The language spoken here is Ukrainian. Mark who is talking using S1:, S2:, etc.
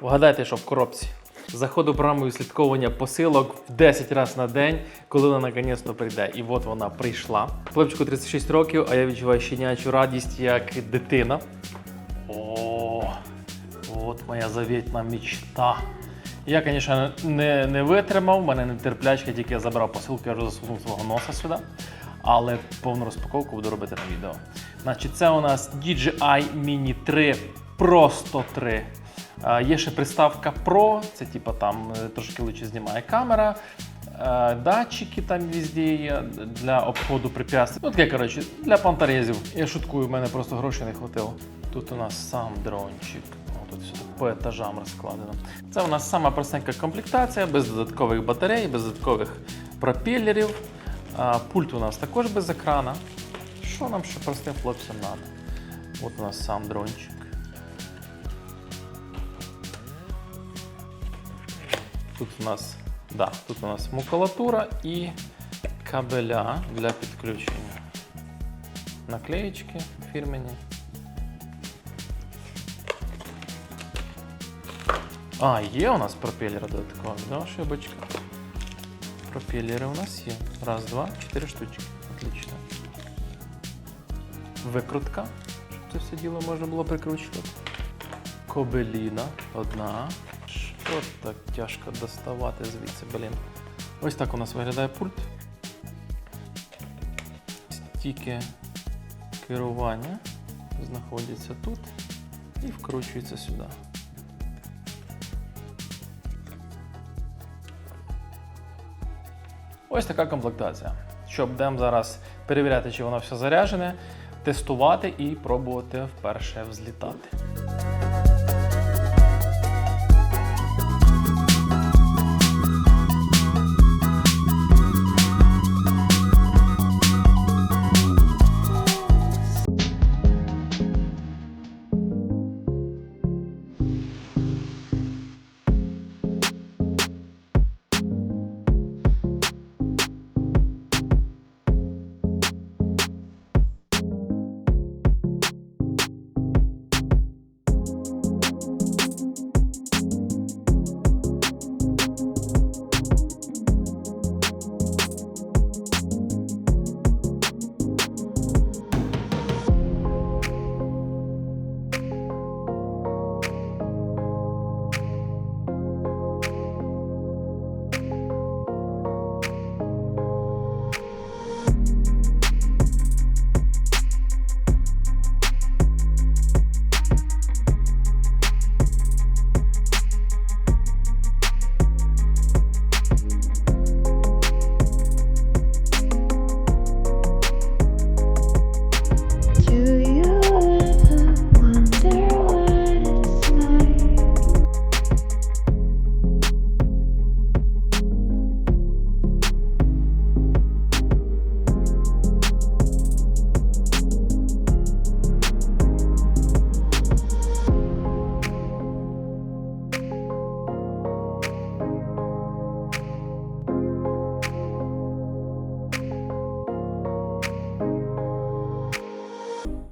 S1: Вгадайте, що в коробці. Заходу програмою слідковування посилок в 10 разів на день, коли вона наконець-то прийде. І от вона прийшла. Хлопчику 36 років, а я відчуваю щенячу радість як дитина. О, от моя завітна мечта. Я, звісно, не, не витримав, в мене нетерплячка, тільки я забрав посилку, я вже засунув свого носа сюди. Але повну розпаковку буду робити на відео. Значить, це у нас DJI Mini 3 Просто 3. Е, Є ще приставка Pro, це типа там е, трошки лучше знімає камера. Е, Датчики там везде є для обходу препятствий. Ну таке, коротше, для понторезів. Я шуткую, в мене просто грошей не хватило. Тут у нас сам дрончик. Тут все по етажам розкладено. Це у нас сама простенька комплектація, без додаткових батарей, без додаткових пропелерів. Пульт у нас також без екрана. Що нам ще простим хлопцям треба? От у нас сам дрончик. Тут у нас, да, тут у нас макулатура і кабеля для підключення. Наклеєчки фірмені. А, є у нас пропеллери додаткові, да, ошибочка. Пропеллери у нас є. Раз, два, чотири штучки. Отлично. Викрутка, щоб це все діло можна було прикручувати. Кобеліна одна. Що так тяжко доставати звідси, блін. Ось так у нас виглядає пульт. Стіки керування знаходяться тут і вкручуються сюди. Ось така комплектація. Що будемо зараз перевіряти, чи воно все заряджене, тестувати і пробувати вперше взлітати.